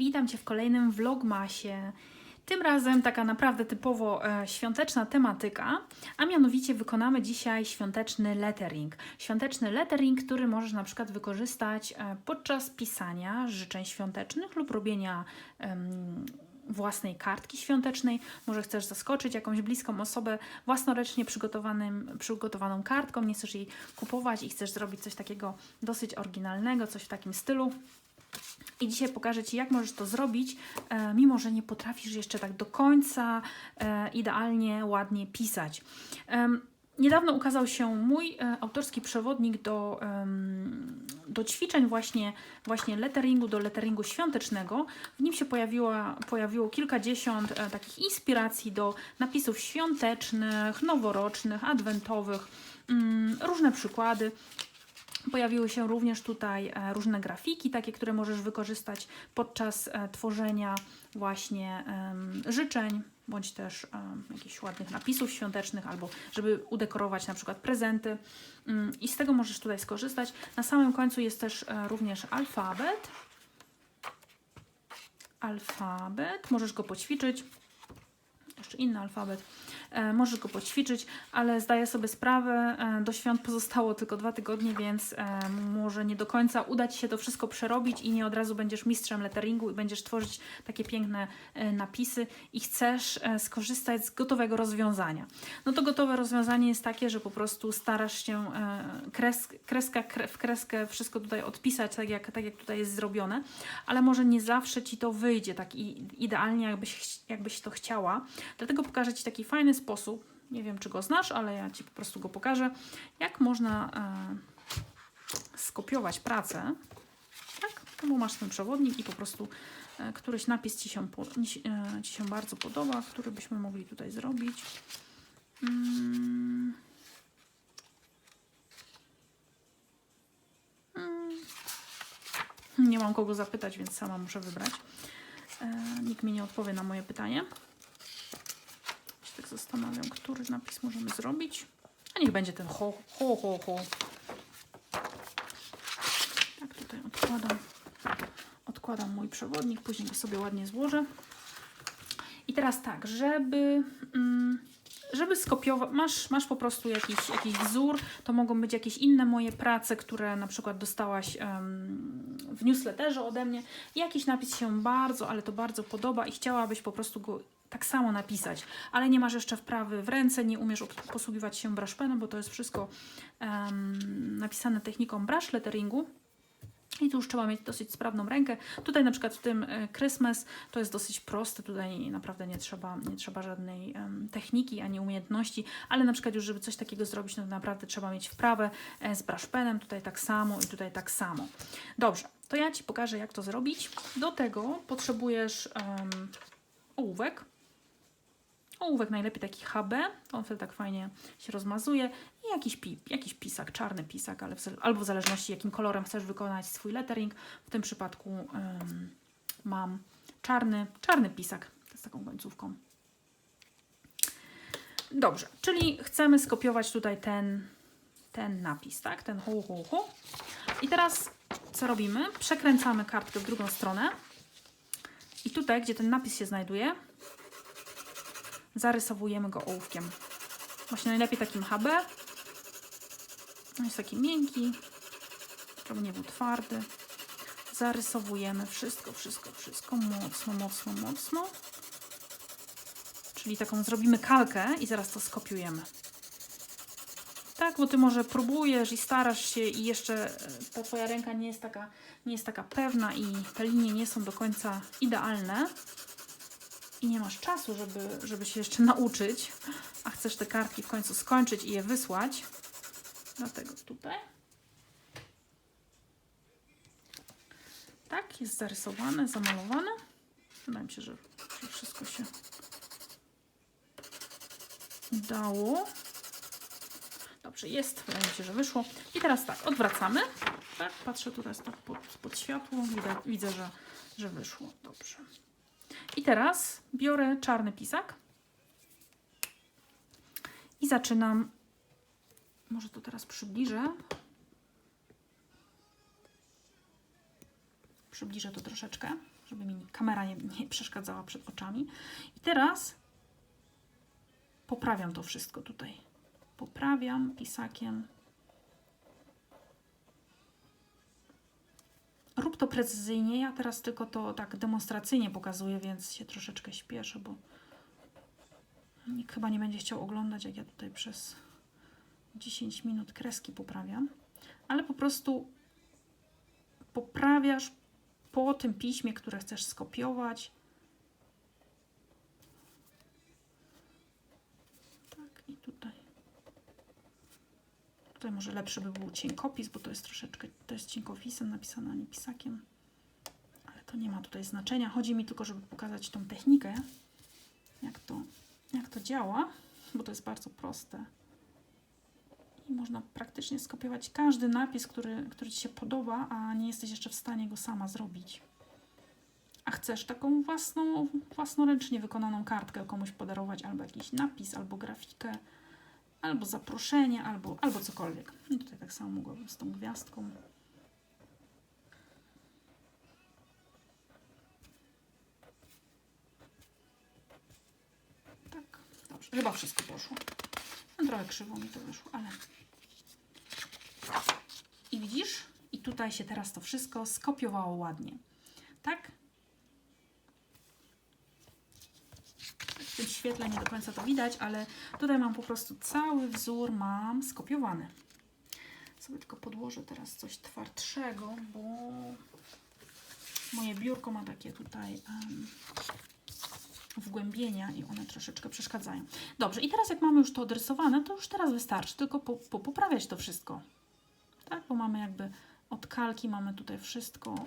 Witam Cię w kolejnym vlogmasie. Tym razem taka naprawdę typowo e, świąteczna tematyka, a mianowicie wykonamy dzisiaj świąteczny lettering. Świąteczny lettering, który możesz na przykład wykorzystać e, podczas pisania życzeń świątecznych lub robienia własnej kartki świątecznej. Może chcesz zaskoczyć jakąś bliską osobę własnoręcznie przygotowanym, przygotowaną kartką, nie chcesz jej kupować i chcesz zrobić coś takiego dosyć oryginalnego, coś w takim stylu. I dzisiaj pokażę Ci, jak możesz to zrobić, e, mimo że nie potrafisz jeszcze tak do końca e, idealnie, ładnie pisać. Niedawno ukazał się mój e, autorski przewodnik do, do ćwiczeń właśnie, właśnie letteringu, do letteringu świątecznego. W nim się pojawiła, pojawiło kilkadziesiąt takich inspiracji do napisów świątecznych, noworocznych, adwentowych, mm, różne przykłady. Pojawiły się również tutaj e, różne grafiki, takie, które możesz wykorzystać podczas e, tworzenia właśnie życzeń, bądź też jakichś ładnych napisów świątecznych, albo żeby udekorować na przykład prezenty. Mm, I z tego możesz tutaj skorzystać. Na samym końcu jest też e, również alfabet. Alfabet, możesz go poćwiczyć jeszcze inny alfabet. E, możesz go poćwiczyć, ale zdaję sobie sprawę, e, do świąt pozostało tylko dwa tygodnie, więc e, może nie do końca uda Ci się to wszystko przerobić i nie od razu będziesz mistrzem letteringu i będziesz tworzyć takie piękne napisy i chcesz skorzystać z gotowego rozwiązania. No to gotowe rozwiązanie jest takie, że po prostu starasz się kres, kreska kre, w kreskę wszystko tutaj odpisać, tak jak, tak jak tutaj jest zrobione, ale może nie zawsze Ci to wyjdzie tak idealnie, jakbyś, jakbyś to chciała. Dlatego pokażę Ci taki fajny sposób. Nie wiem, czy go znasz, ale ja Ci po prostu go pokażę. Jak można e, skopiować pracę. Tak? Bo masz ten przewodnik i po prostu e, któryś napis Ci się, po, e, ci się bardzo podoba, który byśmy mogli tutaj zrobić. Mm. Mm. Nie mam kogo zapytać, więc sama muszę wybrać. E, nikt mi nie odpowie na moje pytanie. Zastanawiam, który napis możemy zrobić. A niech będzie ten ho, ho, ho, ho. Tak, tutaj odkładam. Odkładam mój przewodnik, później go sobie ładnie złożę. I teraz tak, żeby, mm, żeby skopiować, masz, masz po prostu jakiś, jakiś wzór, to mogą być jakieś inne moje prace, które na przykład dostałaś em, w newsletterze ode mnie. Jakiś napis się bardzo, ale to bardzo podoba i chciałabyś po prostu go tak samo napisać, ale nie masz jeszcze wprawy w ręce, nie umiesz posługiwać się brush penem, bo to jest wszystko em, napisane techniką brush letteringu. I tu już trzeba mieć dosyć sprawną rękę. Tutaj na przykład w tym e, Christmas to jest dosyć proste, tutaj naprawdę nie trzeba, nie trzeba żadnej em, techniki ani umiejętności, ale na przykład już żeby coś takiego zrobić, no to naprawdę trzeba mieć wprawę e, z brush penem, tutaj tak samo i tutaj tak samo. Dobrze, to ja Ci pokażę jak to zrobić. Do tego potrzebujesz em, ołówek. Ołówek najlepiej taki HB, to on wtedy tak fajnie się rozmazuje i jakiś, pi, jakiś pisak, czarny pisak, ale w, albo w zależności jakim kolorem chcesz wykonać swój lettering. W tym przypadku em, mam czarny, czarny pisak z taką końcówką. Dobrze, czyli chcemy skopiować tutaj ten, ten napis, tak? Ten hu, hu, hu. I teraz co robimy? Przekręcamy kartkę w drugą stronę i tutaj, gdzie ten napis się znajduje, zarysowujemy go ołówkiem. Właśnie najlepiej takim HB. On jest taki miękki, żeby nie był twardy. Zarysowujemy wszystko, wszystko, wszystko mocno, mocno, mocno. Czyli taką zrobimy kalkę i zaraz to skopiujemy. Tak, bo ty może próbujesz i starasz się i jeszcze e, ta twoja ręka nie jest taka, nie jest taka pewna i te linie nie są do końca idealne nie masz czasu, żeby, żeby się jeszcze nauczyć, a chcesz te kartki w końcu skończyć i je wysłać. Dlatego tutaj. Tak, jest zarysowane, zamalowane. Wydaje mi się, że, wszystko się udało. Dobrze, jest. Wydaje mi się, że wyszło. I teraz tak, odwracamy. Tak, patrzę jest tak pod, pod światło. Widać, widzę, że, że wyszło. Dobrze. I teraz biorę czarny pisak i zaczynam. Może to teraz przybliżę. Przybliżę to troszeczkę, żeby mi kamera nie, nie przeszkadzała przed oczami. I teraz poprawiam to wszystko tutaj. Poprawiam pisakiem. Precyzyjnie. Ja teraz tylko to tak demonstracyjnie pokazuję, więc się troszeczkę śpieszę, bo nikt chyba nie będzie chciał oglądać, jak ja tutaj przez 10 minut kreski poprawiam. Ale po prostu poprawiasz po tym piśmie, które chcesz skopiować. Tak, i tutaj. Tutaj może lepszy by był cienkopis, bo to jest troszeczkę, to jest cienkopisem napisane, a nie pisakiem. Ale to nie ma tutaj znaczenia. Chodzi mi tylko, żeby pokazać tą technikę, jak to, jak to działa, bo to jest bardzo proste. I można praktycznie skopiować każdy napis, który, który Ci się podoba, a nie jesteś jeszcze w stanie go sama zrobić. A chcesz taką własną, własnoręcznie wykonaną kartkę komuś podarować, albo jakiś napis, albo grafikę, albo zaproszenie, albo, albo cokolwiek. I tutaj tak samo mogłabym z tą gwiazdką. Tak, dobrze. Chyba wszystko poszło. No, trochę krzywo mi to wyszło, ale... I widzisz? I tutaj się teraz to wszystko skopiowało ładnie. Tak? W świetle nie do końca to widać, ale tutaj mam po prostu cały wzór mam skopiowany. Sobie tylko podłożę teraz coś twardszego, bo moje biurko ma takie tutaj em, wgłębienia i one troszeczkę przeszkadzają. Dobrze, i teraz jak mamy już to odrysowane, to już teraz wystarczy tylko po, po, poprawiać to wszystko. Tak, bo mamy jakby od kalki, mamy tutaj wszystko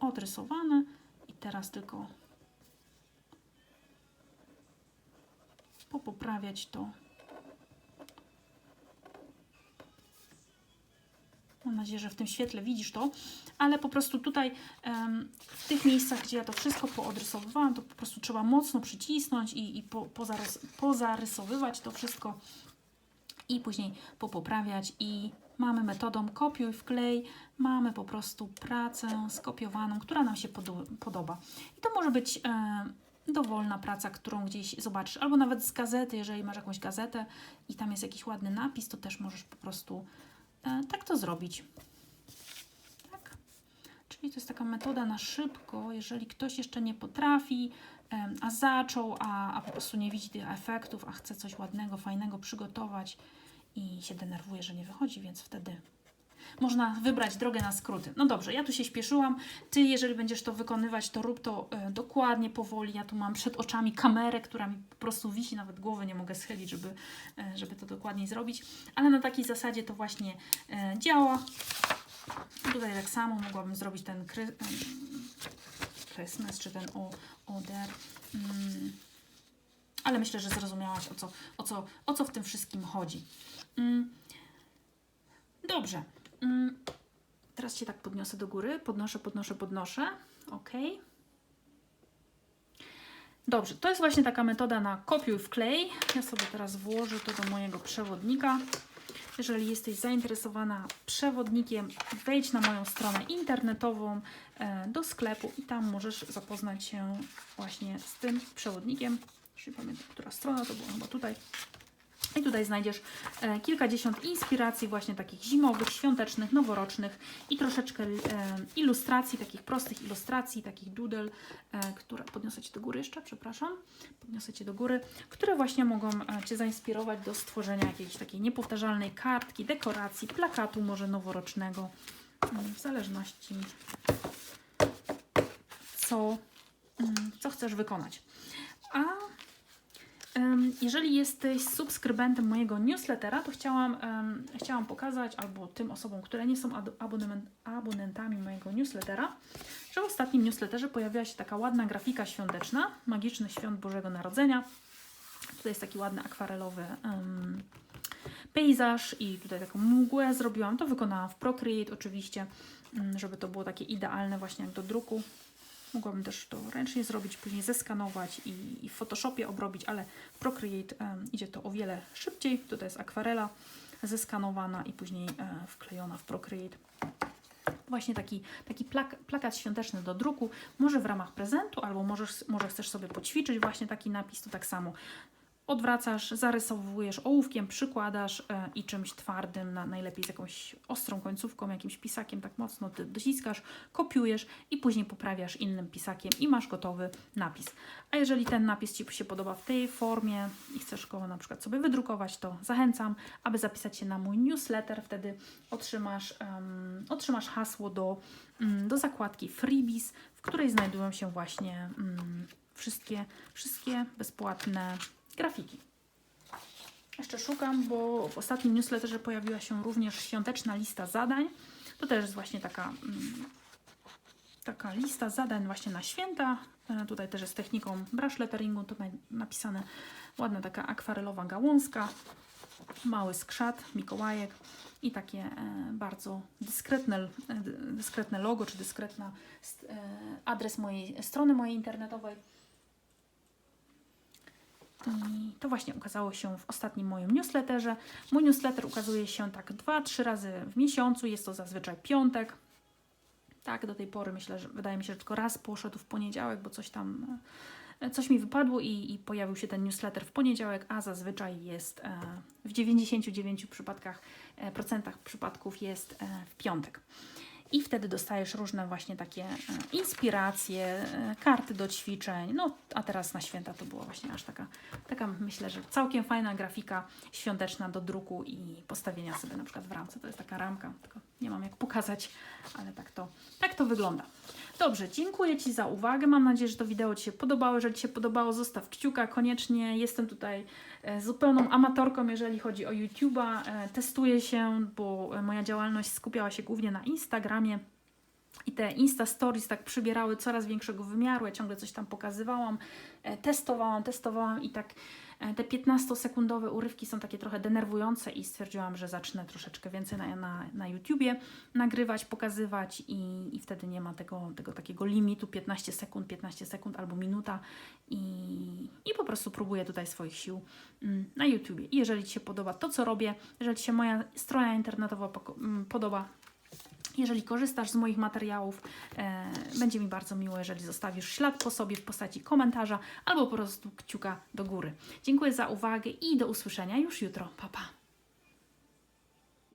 odrysowane i teraz tylko popoprawiać to. Mam nadzieję, że w tym świetle widzisz to, ale po prostu tutaj w tych miejscach, gdzie ja to wszystko poodrysowywałam, to po prostu trzeba mocno przycisnąć i, i po, pozarys, pozarysowywać to wszystko i później popoprawiać i mamy metodą kopiuj, wklej, mamy po prostu pracę skopiowaną, która nam się podo- podoba. I to może być dowolna praca, którą gdzieś zobaczysz, albo nawet z gazety, jeżeli masz jakąś gazetę i tam jest jakiś ładny napis, to też możesz po prostu e, tak to zrobić. Tak? Czyli to jest taka metoda na szybko, jeżeli ktoś jeszcze nie potrafi, em, a zaczął, a, a po prostu nie widzi tych efektów, a chce coś ładnego, fajnego przygotować i się denerwuje, że nie wychodzi, więc wtedy można wybrać drogę na skróty. No dobrze, ja tu się śpieszyłam. Ty, jeżeli będziesz to wykonywać, to rób to e, dokładnie, powoli. Ja tu mam przed oczami kamerę, która mi po prostu wisi, nawet głowy nie mogę schylić, żeby, e, żeby to dokładniej zrobić. Ale na takiej zasadzie to właśnie e, działa. Tutaj tak samo mogłabym zrobić ten kry, Christmas, czy ten oder. Mm. Ale myślę, że zrozumiałaś, o co, o co, o co w tym wszystkim chodzi. Mm. Dobrze. Mm, Teraz Cię tak podniosę do góry. Podnoszę, podnoszę, podnoszę. Ok. Dobrze, to jest właśnie taka metoda na kopiuj wklej. Ja sobie teraz włożę to do mojego przewodnika. Jeżeli jesteś zainteresowana przewodnikiem, wejdź na moją stronę internetową e, do sklepu i tam możesz zapoznać się właśnie z tym przewodnikiem. Już nie pamiętam, która strona to była chyba tutaj. I tutaj znajdziesz e, kilkadziesiąt inspiracji właśnie takich zimowych, świątecznych, noworocznych i troszeczkę e, ilustracji, takich prostych ilustracji, takich doodle, e, które podniosę Cię do góry jeszcze, przepraszam, podniosę Cię do góry, które właśnie mogą Cię zainspirować do stworzenia jakiejś takiej niepowtarzalnej kartki, dekoracji, plakatu może noworocznego, mm, w zależności co, mm, co chcesz wykonać. A Jeżeli jesteś subskrybentem mojego newslettera, to chciałam, chciałam pokazać, albo tym osobom, które nie są abonentami mojego newslettera, że w ostatnim newsletterze pojawiła się taka ładna grafika świąteczna, Magiczny Świąt Bożego Narodzenia. Tutaj jest taki ładny akwarelowy em, pejzaż i tutaj taką mgłę zrobiłam. To wykonałam w Procreate oczywiście, żeby to było takie idealne właśnie jak do druku. Mogłabym też to ręcznie zrobić, później zeskanować i, i w Photoshopie obrobić, ale w Procreate em, idzie to o wiele szybciej. Tutaj jest akwarela zeskanowana i później e, wklejona w Procreate. właśnie taki, taki plak, plakat świąteczny do druku, może w ramach prezentu, albo możesz, może chcesz sobie poćwiczyć właśnie taki napis, to tak samo odwracasz, zarysowujesz ołówkiem, przykładasz e, i czymś twardym, na, najlepiej z jakąś ostrą końcówką, jakimś pisakiem, tak mocno dociskasz, kopiujesz i później poprawiasz innym pisakiem i masz gotowy napis. A jeżeli ten napis Ci się podoba w tej formie i chcesz go na przykład sobie wydrukować, to zachęcam, aby zapisać się na mój newsletter, wtedy otrzymasz, em, otrzymasz hasło do, mm, do zakładki freebies, w której znajdują się właśnie mm, wszystkie, wszystkie bezpłatne grafiki. Jeszcze szukam, bo w ostatnim newsletterze pojawiła się również świąteczna lista zadań. To też jest właśnie taka, mm, taka lista zadań właśnie na święta. E, Tutaj też jest techniką brush letteringu, to naj- napisane ładna taka akwarelowa gałązka, mały skrzat, Mikołajek i takie e, bardzo dyskretne, e, dy- dyskretne logo, czy dyskretna adres mojej strony mojej internetowej. I to właśnie ukazało się w ostatnim moim newsletterze. Mój newsletter ukazuje się tak 2-3 razy w miesiącu, jest to zazwyczaj piątek. Tak, do tej pory myślę, że wydaje mi się, że tylko raz poszedł w poniedziałek, bo coś tam, e, coś mi wypadło i, i pojawił się ten newsletter w poniedziałek, a zazwyczaj jest e, w 99 przypadkach, e, procentach przypadków jest w piątek. I wtedy dostajesz różne właśnie takie e, inspiracje, e, karty do ćwiczeń. No, a teraz na święta to była właśnie aż taka, taka myślę, że całkiem fajna grafika świąteczna do druku i postawienia sobie na przykład w ramce. To jest taka ramka, tylko nie mam jak pokazać, ale tak to, tak to wygląda. Dobrze, dziękuję Ci za uwagę. Mam nadzieję, że to wideo Ci się podobało. Jeżeli Ci się podobało, zostaw kciuka koniecznie. Jestem tutaj e, zupełną amatorką, jeżeli chodzi o YouTube'a. E, Testuję się, bo e, moja działalność skupiała się głównie na Instagramie. I te Insta Stories tak przybierały coraz większego wymiaru. Ja ciągle coś tam pokazywałam, e, testowałam, testowałam i tak e, te 15-sekundowe urywki są takie trochę denerwujące i stwierdziłam, że zacznę troszeczkę więcej na, na, na YouTubie nagrywać, pokazywać i, i wtedy nie ma tego, tego takiego limitu 15 sekund, 15 sekund albo minuta i, i po prostu próbuję tutaj swoich sił mm, na YouTubie. I jeżeli Ci się podoba to, co robię, jeżeli Ci się moja strona internetowa mm, podoba, jeżeli korzystasz z moich materiałów, e, będzie mi bardzo miło, jeżeli zostawisz ślad po sobie w postaci komentarza albo po prostu kciuka do góry. Dziękuję za uwagę i do usłyszenia już jutro. Pa, pa.